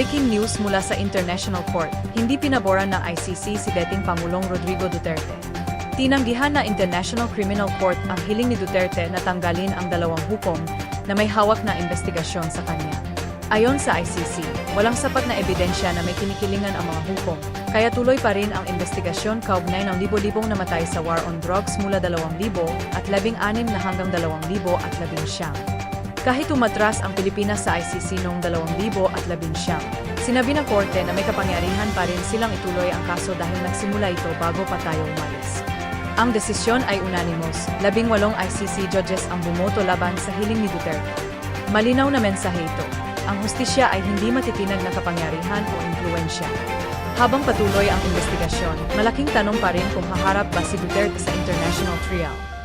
Breaking news mula sa International Court, hindi pinaboran ng ICC si dating Pangulong Rodrigo Duterte. Tinanggihan na International Criminal Court ang hiling ni Duterte na tanggalin ang dalawang hukom na may hawak na investigasyon sa kanya. Ayon sa ICC, walang sapat na ebidensya na may kinikilingan ang mga hukom, kaya tuloy pa rin ang investigasyon kaugnay ng libo-libong namatay sa war on drugs mula 2,000 at 16 na hanggang 2,000 at 11. Kahit umatras ang Pilipinas sa ICC noong 2011, sinabi ng korte na may kapangyarihan pa rin silang ituloy ang kaso dahil nagsimula ito bago pa tayo umalis. Ang desisyon ay unanimous, labing walong ICC judges ang bumoto laban sa hiling ni Duterte. Malinaw na mensahe ito, ang hustisya ay hindi matitinag na kapangyarihan o impluensya. Habang patuloy ang investigasyon, malaking tanong pa rin kung haharap ba si Duterte sa international trial.